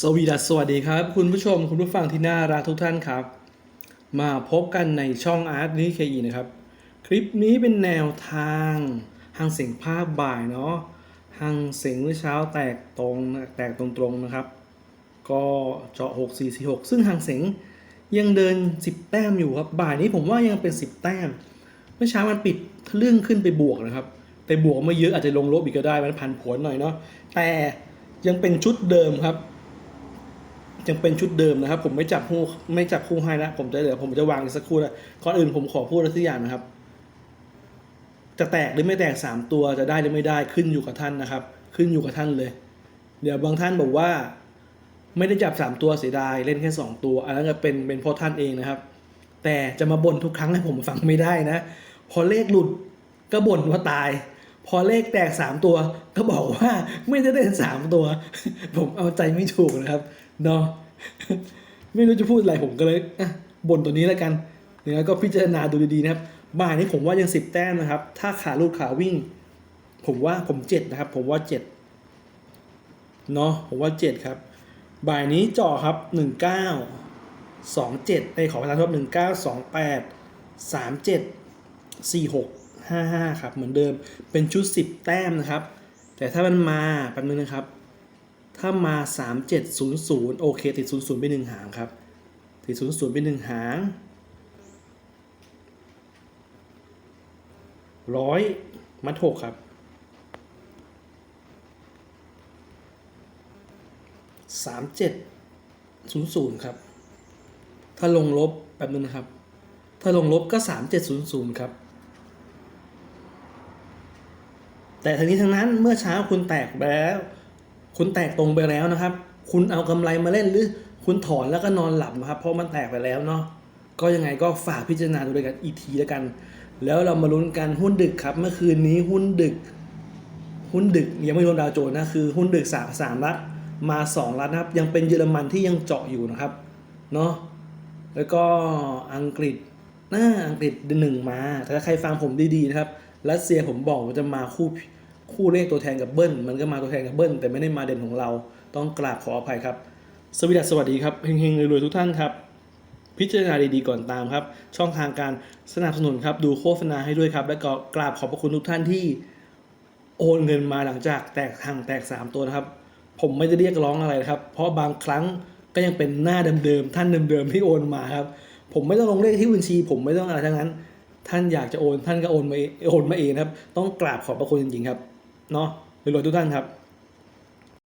สวีดัสสวัสดีครับ คุณผู้ชมคุณผู้ฟังที่น่ารักทุกท่านครับ มาพบกันในช่องอาร์ตนี้เคอีนะครับ คลิปนี้เป็นแนวทางหางเสียงภาพบ่ายเนาะหางเสียงเมื่อเช้าแตกตรงแตกตรงๆนะครับ ก็เจาะ6 4 4 6 ซึ่งหางเสียงยังเดิน 10 แต้มอยู่ครับบ่ายนี้ผมว่ายังเป็น 10 แต้ม เมื่อเช้ามันปิดทะลึ่งขึ้นไปบวกนะครับ แต่บวกไม่เยอะอาจจะลงลบอีกก็ได้มันพันผวนหน่อยเนาะแต่ยังเป็นชุดเดิมครับ ยังเป็นชุดเดิมนะครับ ผมไม่จับคู่ไม่จับคู่ให้นะผมจะเดี๋ยวผมจะวางอีกสักครู่นะก่อนอื่นผมขอพูดอะไรสักอย่างนะครับ จะแตกหรือไม่แตกสามตัวจะได้หรือไม่ได้ขึ้นอยู่กับท่านนะครับ ขึ้นอยู่กับท่านเลย เดี๋ยวบางท่านบอกว่า ไม่ได้จับสามตัวเสียดายเล่นแค่สองตัว อันนั้นก็เป็นเป็นเพราะท่านเองนะครับ แต่จะมาบ่นทุกครั้งให้ผมฟังไม่ได้นะ พอเลขหลุดก็บ่นว่าตายพอเลขแตกสามตัวก็บอกว่าไม่ได้เล่นสามตัว ผมเอาใจไม่ถูกนะครับ เนาะไม่รู้จะพูดอะไรผมก็เลยอะบ่นตัวนี้แล้วกันยังไงก็พิจารณาดูดีๆนะครับบ่ายนี้ผมว่ายังสิบแต้มนะครับ ถ้าขาลูกขาวิ่ง ผมว่าผมเจ็ดนะครับ ผมว่าเจ็ดเนาะผมว่าเจ็ดครับ บ่ายนี้จ่อครับหนึ่งเก้าสองเจ็ดในขอประธานโทษหนึ่งเก้าสองแปดสามเจ็ดสี่หกห้าห้าครับ เหมือนเดิมเป็นชุดสิบแต้มนะครับ แต่ถ้ามันมาแป๊บนึงนะครับ ถ้ามาสามเจ็ดศูนย์ศูนย์โอเค ติดศูนย์ศูนย์ไปหนึ่งหางครับ ติดศูนย์ศูนย์ไปหนึ่งหางร้อยมัดหกครับสามเจ็ดศูนย์ศูนย์ครับ ถ้าลงลบแบบนึงนะครับ ถ้าลงลบก็สามเจ็ดศูนย์ศูนย์ครับ แต่ทั้งนี้ทั้งนั้นเมื่อเช้าคุณแตกไปแล้ว คุณแตกตรงไปแล้วนะครับ คุณเอากำไรมาเล่นหรือคุณถอนแล้วก็นอนหลับนะครับ เพราะมันแตกไปแล้วเนาะก็ยังไงก็ฝากพิจารณาดูด้วยกันอีกทีแล้วกัน แล้วเรามาลุ้นกันหุ้นดึกครับ เมื่อคืนนี้หุ้นดึก หุ้นดึกยังไม่รวมดาวโจนส์นะคือหุ้นดึกสามสามรัฐมาสองรัฐนะครับ ยังเป็นเยอรมันที่ยังเจาะอยู่นะครับเนาะแล้วก็อังกฤษน่าอังกฤษหนึ่งมา แต่ถ้าใครฟังผมดีๆนะครับรัสเซียผมบอกว่าจะมาคู่ คู่เลขตัวแทนกับเบิ้ลมันก็มาตัวแทนกับเบิ้ลแต่ไม่ได้มาเด่นของเราต้องกราบขออภัยครับ สวัสดีสวัสดีครับเฮงๆรวยๆทุกท่านครับ พิจารณาดีๆก่อนตามครับ ช่องทางการสนับสนุนครับ ดูโฆษณาให้ด้วยครับ และก็กราบขอบพระคุณทุกท่านที่ โอนเงินมาหลังจากแตกทางแตก 3 ตัวนะครับ ผมไม่ได้เรียกร้องอะไรครับ เพราะบางครั้งก็ยังเป็นหน้าเดิมๆท่านเดิมๆที่โอนมาครับ ผมไม่ต้องลงเลขที่บัญชี ผมไม่ต้องอะไรทั้งนั้น ท่านอยากจะโอนท่านก็โอนมาเองโอนมาเองครับ ต้องกราบขอบพระคุณจริงๆครับ เนาะรวยๆทุกท่านครับ